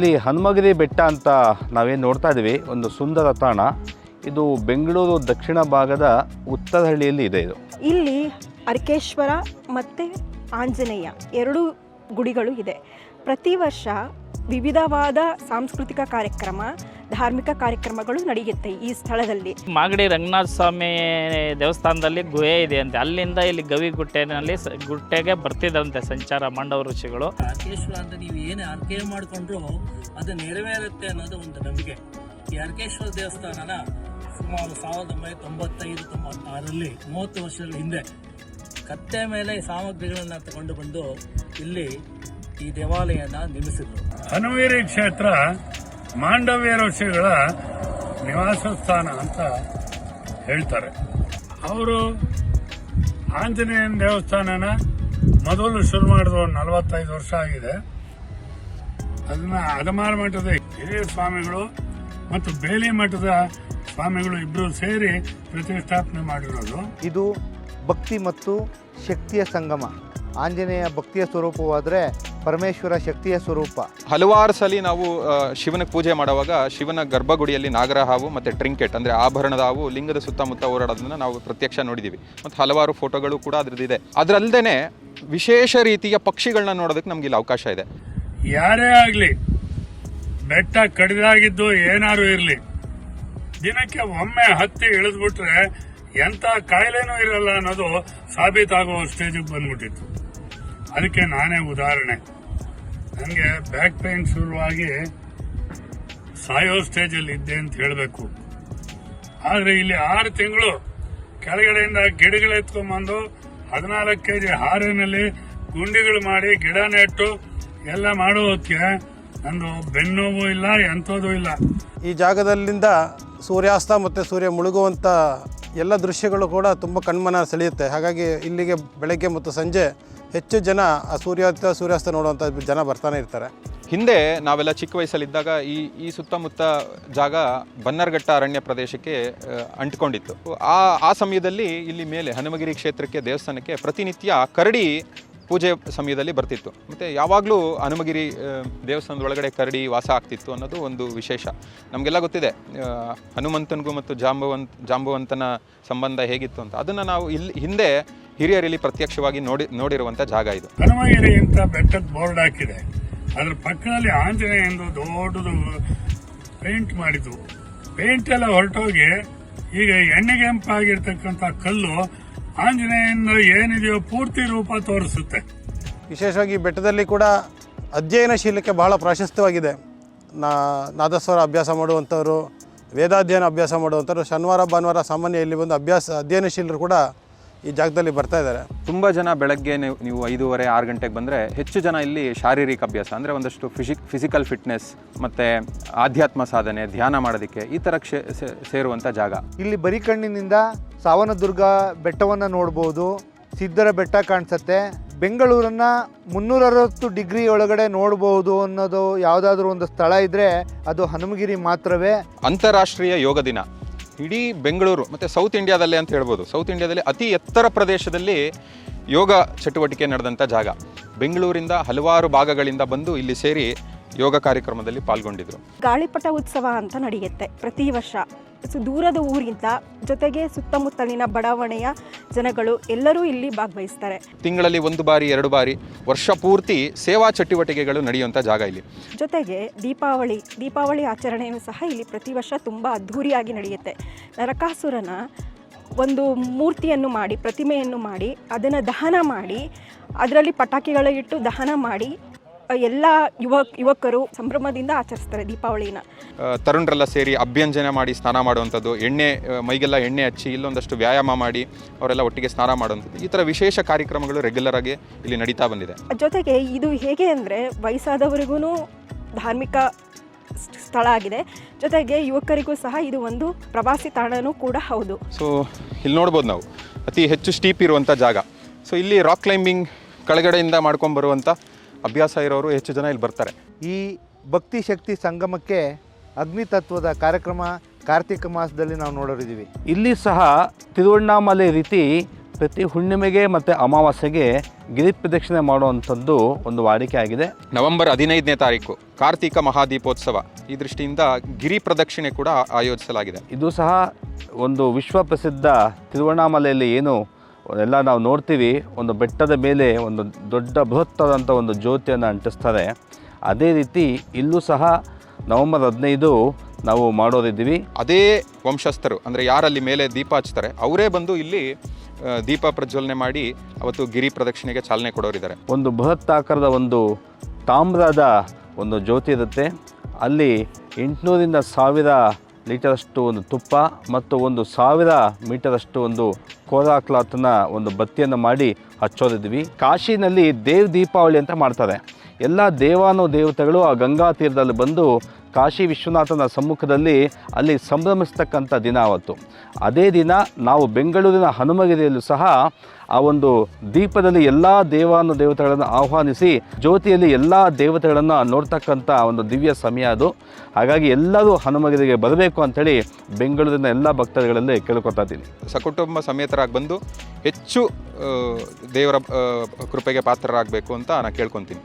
ಇಲ್ಲಿ ಹನುಮಗಿರಿ ಬೆಟ್ಟ ಅಂತ ನಾವೇನು ನೋಡ್ತಾ ಇದ್ದೀವಿ, ಒಂದು ಸುಂದರ ತಾಣ. ಇದು ಬೆಂಗಳೂರು ದಕ್ಷಿಣ ಭಾಗದ ಉತ್ತರಹಳ್ಳಿಯಲ್ಲಿ ಇದೆ ಇದು. ಇಲ್ಲಿ ಅರ್ಕೇಶ್ವರ ಮತ್ತು ಆಂಜನೇಯ ಎರಡು ಗುಡಿಗಳು ಇದೆ. ಪ್ರತಿ ವರ್ಷ ವಿವಿಧವಾದ ಸಾಂಸ್ಕೃತಿಕ ಕಾರ್ಯಕ್ರಮ ಧಾರ್ಮಿಕ ಕಾರ್ಯಕ್ರಮಗಳು ನಡೆಯುತ್ತೆ ಈ ಸ್ಥಳದಲ್ಲಿ. ಮಾಗಡಿ ರಂಗನಾಥ ಸ್ವಾಮಿ ದೇವಸ್ಥಾನದಲ್ಲಿ ಗುಹೆ ಇದೆ ಅಂತೆ. ಅಲ್ಲಿಂದ ಇಲ್ಲಿ ಗವಿಗುಟ್ಟೆನಲ್ಲಿ ಸ- ಗುಟ್ಟೆಗೆ ಬರ್ತಿದ್ರಂತೆ ಸಂಚಾರ ಮಂಡವ ಋಷಿಗಳು. ಅರ್ಕೇಶ್ವರ ಅಂತ ನೀವು ಏನು ಅರ್ಕೆ ಮಾಡಿಕೊಂಡ್ರು ಅದು ನೆರವೇರುತ್ತೆ ಅನ್ನೋದು ಒಂದು ನಂಬಿಕೆ. ಈ ಅರ್ಕೇಶ್ವರ ದೇವಸ್ಥಾನನ ಸುಮಾರು ಸಾವಿರದ ಒಂಬೈನೂರ ತೊಂಬತ್ತೈದು ತೊಂಬತ್ತಾರರಲ್ಲಿ ಮೂವತ್ತು ವರ್ಷಗಳ ಹಿಂದೆ ಕತ್ತೆ ಮೇಲೆ ಸಾಮಗ್ರಿಗಳನ್ನು ತಗೊಂಡು ಬಂದು ಇಲ್ಲಿ ಈ ದೇವಾಲಯನ ನಿರ್ಮಿಸಿದ್ರು ಹನುವೀರಿ ಕ್ಷೇತ್ರ ಮಾಂಡವ್ಯ ಋಷಿಗಳ ನಿವಾಸ ಸ್ಥಾನ ಅಂತ ಹೇಳ್ತಾರೆ. ಅವರು ಆಂಜನೇಯನ ದೇವಸ್ಥಾನನ ಮೊದಲು ಶುರು ಮಾಡಿದ್ರು ನಲವತ್ತೈದು ವರ್ಷ ಆಗಿದೆ. ಅದನ್ನ ಅದಮಾರ ಮಠದ ಹಿರಿಯ ಸ್ವಾಮಿಗಳು ಮತ್ತು ಬೇಲಿ ಮಠದ ಸ್ವಾಮಿಗಳು ಇಬ್ಬರು ಸೇರಿ ಪ್ರತಿಷ್ಠಾಪನೆ ಮಾಡಿರೋದು. ಇದು ಭಕ್ತಿ ಮತ್ತು ಶಕ್ತಿಯ ಸಂಗಮ. ಆಂಜನೇಯ ಭಕ್ತಿಯ ಸ್ವರೂಪವಾದರೆ ಪರಮೇಶ್ವರ ಶಕ್ತಿಯ ಸ್ವರೂಪ. ಹಲವಾರು ಸಲ ನಾವು ಶಿವನ ಪೂಜೆ ಮಾಡುವಾಗ ಶಿವನ ಗರ್ಭಗುಡಿಯಲ್ಲಿ ನಾಗರ ಹಾವು ಮತ್ತು ಟ್ರಿಂಕೆಟ್ ಅಂದರೆ ಆಭರಣದ ಹಾವು ಲಿಂಗದ ಸುತ್ತಮುತ್ತ ಓಡಾಡೋದನ್ನು ನಾವು ಪ್ರತ್ಯಕ್ಷ ನೋಡಿದ್ದೀವಿ ಮತ್ತು ಹಲವಾರು ಫೋಟೋಗಳು ಕೂಡ ಅದ್ರದ್ದಿದೆ ಅದರಲ್ಲದೆ ವಿಶೇಷ ರೀತಿಯ ಪಕ್ಷಿಗಳನ್ನ ನೋಡೋದಕ್ಕೆ ನಮಗೆ ಇಲ್ಲಿ ಅವಕಾಶ ಇದೆ. ಯಾರೇ ಆಗಲಿ ಬೆಟ್ಟ ಕಡಿದಾಗಿದ್ದು ಏನಾರು ಇರಲಿ ದಿನಕ್ಕೆ ಒಮ್ಮೆ ಹತ್ತಿ ಇಳಿದ್ಬಿಟ್ರೆ ಎಂಥ ಕಾಯಿಲೆನೂ ಇರಲ್ಲ ಅನ್ನೋದು ಸಾಬೀತಾಗುವ ಸ್ಟೇಜಿಗೆ ಬಂದ್ಬಿಟ್ಟಿತ್ತು. ಅದಕ್ಕೆ ನಾನೇ ಉದಾಹರಣೆ. ನನಗೆ ಬ್ಯಾಕ್ ಪೇನ್ ಶುರುವಾಗಿ ಸಾಯೋ ಸ್ಟೇಜಲ್ಲಿ ಇದ್ದೆ ಅಂತ ಹೇಳಬೇಕು. ಆದರೆ ಇಲ್ಲಿ ಆರು ತಿಂಗಳು ಕೆಳಗಡೆಯಿಂದ ಗಿಡಗಳು ಎತ್ಕೊಂಡ್ಬಂದು ಹದಿನಾಲ್ಕು ಕೆ ಜಿ ಹಾರಿನಲ್ಲಿ ಗುಂಡಿಗಳು ಮಾಡಿ ಗಿಡ ನೆಟ್ಟು ಎಲ್ಲ ಮಾಡೋದಕ್ಕೆ ನಂದು ಬೆನ್ನೋವು ಇಲ್ಲ, ಎಂಥದ್ದು ಇಲ್ಲ. ಈ ಜಾಗದಲ್ಲಿಂದ ಸೂರ್ಯಾಸ್ತ ಮತ್ತು ಸೂರ್ಯ ಮುಳುಗುವಂಥ ಎಲ್ಲ ದೃಶ್ಯಗಳು ಕೂಡ ತುಂಬ ಕಣ್ಮನ ಸೆಳೆಯುತ್ತೆ. ಹಾಗಾಗಿ ಇಲ್ಲಿಗೆ ಬೆಳಗ್ಗೆ ಮತ್ತು ಸಂಜೆ ಹೆಚ್ಚು ಜನ ಆ ಸೂರ್ಯಾಸ್ತ ಸೂರ್ಯಾಸ್ತ ನೋಡುವಂಥ ಜನ ಬರ್ತಾನೆ ಇರ್ತಾರೆ. ಹಿಂದೆ ನಾವೆಲ್ಲ ಚಿಕ್ಕ ವಯಸ್ಸಲ್ಲಿದ್ದಾಗ ಈ ಈ ಸುತ್ತಮುತ್ತ ಜಾಗ ಬನ್ನರ್ಘಟ್ಟ ಅರಣ್ಯ ಪ್ರದೇಶಕ್ಕೆ ಅಂಟ್ಕೊಂಡಿತ್ತು. ಆ ಆ ಸಮಯದಲ್ಲಿ ಇಲ್ಲಿ ಮೇಲೆ ಹನುಮಗಿರಿ ಕ್ಷೇತ್ರಕ್ಕೆ, ದೇವಸ್ಥಾನಕ್ಕೆ ಪ್ರತಿನಿತ್ಯ ಕರಡಿ ಪೂಜೆ ಸಮಯದಲ್ಲಿ ಬರ್ತಿತ್ತು. ಮತ್ತು ಯಾವಾಗಲೂ ಹನುಮಗಿರಿ ದೇವಸ್ಥಾನದ ಒಳಗಡೆ ಕರಡಿ ವಾಸ ಆಗ್ತಿತ್ತು ಅನ್ನೋದು ಒಂದು ವಿಶೇಷ. ನಮಗೆಲ್ಲ ಗೊತ್ತಿದೆ ಹನುಮಂತನಿಗೂ ಮತ್ತು ಜಾಂಬವಂತ, ಜಾಂಬವಂತನ ಸಂಬಂಧ ಹೇಗಿತ್ತು ಅಂತ. ಅದನ್ನು ನಾವು ಇಲ್ಲಿ ಹಿಂದೆ ಹಿರಿಯರಲ್ಲಿ ಪ್ರತ್ಯಕ್ಷವಾಗಿ ನೋಡಿ ನೋಡಿರುವಂಥ ಜಾಗ ಇದು. ಹನುಮಗಿರಿ ಅಂತ ಬೆಟ್ಟದ ಬೋರ್ಡ್ ಹಾಕಿದೆ. ಅದ್ರ ಪಕ್ಕದಲ್ಲಿ ಆಂಜನೇಯ ಎಂದು ದೊಡ್ಡದು ಪೇಂಟ್ ಮಾಡಿದ್ದು. ಪೇಂಟ್ ಎಲ್ಲ ಹೊರಟೋಗಿ ಈಗ ಎಣ್ಣೆಗೆಂಪಾಗಿರ್ತಕ್ಕಂಥ ಕಲ್ಲು ಆಂಜನೇಯನ ಏನಿದೆಯೋ ಪೂರ್ತಿ ರೂಪ ತೋರಿಸುತ್ತೆ. ವಿಶೇಷವಾಗಿ ಬೆಟ್ಟದಲ್ಲಿ ಕೂಡ ಅಧ್ಯಯನಶೀಲಕ್ಕೆ ಬಹಳ ಪ್ರಾಶಸ್ತ್ಯವಾಗಿದೆ. ನಾ, ನಾದಸ್ವರ ಅಭ್ಯಾಸ ಮಾಡುವಂಥವರು, ವೇದಾಧ್ಯಯನ ಅಭ್ಯಾಸ ಮಾಡುವಂಥವ್ರು, ಶನಿವಾರ, ಭಾನುವಾರ ಸಾಮಾನ್ಯ ಇಲ್ಲಿ ಬಂದು ಅಭ್ಯಾಸ ಅಧ್ಯಯನಶೀಲರು ಕೂಡ ಈ ಜಾಗದಲ್ಲಿ ಬರ್ತಾ ಇದ್ದಾರೆ. ತುಂಬ ಜನ ಬೆಳಗ್ಗೆ ನೀವು ನೀವು ಐದೂವರೆ ಆರು ಗಂಟೆಗೆ ಬಂದರೆ ಹೆಚ್ಚು ಜನ ಇಲ್ಲಿ ಶಾರೀರಿಕ ಅಭ್ಯಾಸ ಅಂದರೆ ಒಂದಷ್ಟು ಫಿಸಿಕ್ ಫಿಸಿಕಲ್ ಫಿಟ್ನೆಸ್ ಮತ್ತು ಆಧ್ಯಾತ್ಮ ಸಾಧನೆ ಧ್ಯಾನ ಮಾಡೋದಕ್ಕೆ ಈ ಥರ ಕ್ಷೇ ಸೇ- ಸೇರುವಂಥ ಜಾಗ. ಇಲ್ಲಿ ಬರೀ ಕಣ್ಣಿನಿಂದ ಸಾವನದುರ್ಗ ಬೆಟ್ಟವನ್ನು ನೋಡ್ಬೋದು ಸಿದ್ದರ ಬೆಟ್ಟ ಕಾಣಿಸುತ್ತೆ. ಬೆಂಗಳೂರನ್ನು ಮುನ್ನೂರ ಅರವತ್ತು ಡಿಗ್ರಿ ಒಳಗಡೆ ನೋಡಬಹುದು ಅನ್ನೋದು ಯಾವುದಾದ್ರೂ ಒಂದು ಸ್ಥಳ ಇದ್ದರೆ ಅದು ಹನುಮಗಿರಿ ಮಾತ್ರವೇ. ಅಂತಾರಾಷ್ಟ್ರೀಯ ಯೋಗ ದಿನ. ಇಡೀ ಬೆಂಗಳೂರು ಮತ್ತು ಸೌತ್ ಇಂಡಿಯಾದಲ್ಲೇ ಅಂತ ಹೇಳ್ಬೋದು. ಸೌತ್ ಇಂಡಿಯಾದಲ್ಲಿ ಅತಿ ಎತ್ತರ ಪ್ರದೇಶದಲ್ಲಿ ಯೋಗ ಚಟುವಟಿಕೆ ನಡೆದಂಥ ಜಾಗ. ಬೆಂಗಳೂರಿಂದ ಹಲವಾರು ಭಾಗಗಳಿಂದ ಬಂದು ಇಲ್ಲಿ ಸೇರಿ ಯೋಗ ಕಾರ್ಯಕ್ರಮದಲ್ಲಿ ಪಾಲ್ಗೊಂಡಿದ್ರು. ಗಾಳಿಪಟ ಉತ್ಸವ ಅಂತ ನಡೆಯುತ್ತೆ ಪ್ರತಿ ವರ್ಷ. ಸೊ ದೂರದ ಊರಿಂದ ಜೊತೆಗೆ ಸುತ್ತಮುತ್ತಲಿನ ಬಡಾವಣೆಯ ಜನಗಳು ಎಲ್ಲರೂ ಇಲ್ಲಿ ಭಾಗವಹಿಸ್ತಾರೆ. ತಿಂಗಳಲ್ಲಿ ಒಂದು ಬಾರಿ ಎರಡು ಬಾರಿ ವರ್ಷ ಪೂರ್ತಿ ಸೇವಾ ಚಟುವಟಿಕೆಗಳು ನಡೆಯುವಂಥ ಜಾಗ ಇಲ್ಲಿ. ಜೊತೆಗೆ ದೀಪಾವಳಿ ದೀಪಾವಳಿ ಆಚರಣೆಯನ್ನು ಸಹ ಇಲ್ಲಿ ಪ್ರತಿ ವರ್ಷ ತುಂಬ ಅದ್ಧೂರಿಯಾಗಿ ನಡೆಯುತ್ತೆ. ನರಕಾಸುರನ ಒಂದು ಮೂರ್ತಿಯನ್ನು ಮಾಡಿ ಪ್ರತಿಮೆಯನ್ನು ಮಾಡಿ ಅದನ್ನು ದಹನ ಮಾಡಿ ಅದರಲ್ಲಿ ಪಟಾಕಿಗಳ ಇಟ್ಟು ದಹನ ಮಾಡಿ ಎಲ್ಲ ಯುವ ಯುವಕರು ಸಂಭ್ರಮದಿಂದ ಆಚರಿಸ್ತಾರೆ ದೀಪಾವಳಿನ. ತರುಣರೆಲ್ಲ ಸೇರಿ ಅಭ್ಯಂಜನೆ ಮಾಡಿ ಸ್ನಾನ ಮಾಡುವಂಥದ್ದು ಎಣ್ಣೆ ಮೈಗೆಲ್ಲ ಎಣ್ಣೆ ಹಚ್ಚಿ ಇಲ್ಲೊಂದಷ್ಟು ವ್ಯಾಯಾಮ ಮಾಡಿ ಅವರೆಲ್ಲ ಒಟ್ಟಿಗೆ ಸ್ನಾನ ಮಾಡುವಂಥದ್ದು ಈ ಥರ ವಿಶೇಷ ಕಾರ್ಯಕ್ರಮಗಳು ರೆಗ್ಯುಲರ್ ಆಗಿ ಇಲ್ಲಿ ನಡೀತಾ ಬಂದಿದೆ. ಜೊತೆಗೆ ಇದು ಹೇಗೆ ಅಂದರೆ ವಯಸ್ಸಾದವರಿಗೂ ಧಾರ್ಮಿಕ ಸ್ಥಳ ಆಗಿದೆ. ಜೊತೆಗೆ ಯುವಕರಿಗೂ ಸಹ ಇದು ಒಂದು ಪ್ರವಾಸಿ ತಾಣನೂ ಕೂಡ ಹೌದು. ಸೊ ಇಲ್ಲಿ ನೋಡ್ಬೋದು ನಾವು ಅತಿ ಹೆಚ್ಚು ಸ್ಟೀಪ್ ಇರುವಂಥ ಜಾಗ. ಸೊ ಇಲ್ಲಿ ರಾಕ್ ಕ್ಲೈಂಬಿಂಗ್ ಕೆಳಗಡೆಯಿಂದ ಮಾಡ್ಕೊಂಬರುವಂಥ ಅಭ್ಯಾಸ ಇರೋರು ಹೆಚ್ಚು ಜನ ಇಲ್ಲಿ ಬರ್ತಾರೆ. ಈ ಭಕ್ತಿ ಶಕ್ತಿ ಸಂಗಮಕ್ಕೆ ಅಗ್ನಿ ತತ್ವದ ಕಾರ್ಯಕ್ರಮ ಕಾರ್ತಿಕ ಮಾಸದಲ್ಲಿ ನಾವು ನೋಡೋರಿದ್ದೀವಿ. ಇಲ್ಲಿ ಸಹ ತಿರುವಣ್ಣಾಮಲೆ ರೀತಿ ಪ್ರತಿ ಹುಣ್ಣಿಮೆಗೆ ಮತ್ತು ಅಮಾವಾಸ್ಯೆಗೆ ಗಿರಿ ಪ್ರದಕ್ಷಿಣೆ ಮಾಡುವಂಥದ್ದು ಒಂದು ವಾಡಿಕೆ ಆಗಿದೆ. ನವೆಂಬರ್ ಹದಿನೈದನೇ ತಾರೀಕು ಕಾರ್ತಿಕ ಮಹಾದೀಪೋತ್ಸವ. ಈ ದೃಷ್ಟಿಯಿಂದ ಗಿರಿ ಪ್ರದಕ್ಷಿಣೆ ಕೂಡ ಆಯೋಜಿಸಲಾಗಿದೆ. ಇದು ಸಹ ಒಂದು ವಿಶ್ವ ಪ್ರಸಿದ್ಧ ತಿರುವಣ್ಣಾಮಲೆಯಲ್ಲಿ ಏನು ಎಲ್ಲ ನಾವು ನೋಡ್ತೀವಿ ಒಂದು ಬೆಟ್ಟದ ಮೇಲೆ ಒಂದು ದೊಡ್ಡ ಬೃಹತ್ತಾದಂಥ ಒಂದು ಜ್ಯೋತಿಯನ್ನು ಅಂಟಿಸ್ತಾರೆ. ಅದೇ ರೀತಿ ಇಲ್ಲೂ ಸಹ ನವೆಂಬರ್ ಹದಿನೈದು ನಾವು ಮಾಡೋದಿದ್ದೀವಿ. ಅದೇ ವಂಶಸ್ಥರು ಅಂದರೆ ಯಾರಲ್ಲಿ ಮೇಲೆ ದೀಪ ಹಚ್ತಾರೆ ಅವರೇ ಬಂದು ಇಲ್ಲಿ ದೀಪ ಪ್ರಜ್ವಲನೆ ಮಾಡಿ ಅವತ್ತು ಗಿರಿ ಪ್ರದಕ್ಷಿಣೆಗೆ ಚಾಲನೆ ಕೊಡೋರಿದ್ದಾರೆ. ಒಂದು ಬೃಹತ್ ಆಕಾರದ ಒಂದು ತಾಮ್ರದ ಒಂದು ಜ್ಯೋತಿ ಇರುತ್ತೆ. ಅಲ್ಲಿ ಎಂಟುನೂರಿಂದ ಸಾವಿರ ಲೀಟರಷ್ಟು ಒಂದು ತುಪ್ಪ ಮತ್ತು ಒಂದು ಸಾವಿರ ಮೀಟರಷ್ಟು ಒಂದು ಕೋರಾ ಕ್ಲಾತ್ನ ಒಂದು ಬತ್ತಿಯನ್ನು ಮಾಡಿ ಹಚ್ಚೋದಿದ್ವಿ. ಕಾಶಿನಲ್ಲಿ ದೇವ್ ದೀಪಾವಳಿ ಅಂತ ಮಾಡ್ತಾರೆ. ಎಲ್ಲ ದೇವಾನು ದೇವತೆಗಳು ಆ ಗಂಗಾ ತೀರದಲ್ಲಿ ಬಂದು ಕಾಶಿ ವಿಶ್ವನಾಥನ ಸಮ್ಮುಖದಲ್ಲಿ ಅಲ್ಲಿ ಸಂಭ್ರಮಿಸ್ತಕ್ಕಂಥ ದಿನ ಅವತ್ತು ಅದೇ ದಿನ ನಾವು ಬೆಂಗಳೂರಿನ ಹನುಮಗಿರಿಯಲ್ಲೂ ಸಹ ಆ ಒಂದು ದೀಪದಲ್ಲಿ ಎಲ್ಲ ದೇವಾನು ದೇವತೆಗಳನ್ನು ಆಹ್ವಾನಿಸಿ ಜ್ಯೋತಿಯಲ್ಲಿ ಎಲ್ಲ ದೇವತೆಗಳನ್ನು ನೋಡ್ತಕ್ಕಂಥ ಒಂದು ದಿವ್ಯ ಸಮಯ ಅದು. ಹಾಗಾಗಿ ಎಲ್ಲರೂ ಹನುಮಗಿರಿಗೆ ಬರಬೇಕು ಅಂಥೇಳಿ ಬೆಂಗಳೂರಿನ ಎಲ್ಲ ಭಕ್ತರುಗಳಲ್ಲಿ ಕೇಳ್ಕೊತಾ ಇದ್ದೀನಿ. ಸಕುಟುಂಬ ಸಮೇತರಾಗಿ ಬಂದು ಹೆಚ್ಚು ದೇವರ ಕೃಪೆಗೆ ಪಾತ್ರರಾಗಬೇಕು ಅಂತ ನಾನು ಕೇಳ್ಕೊತೀನಿ.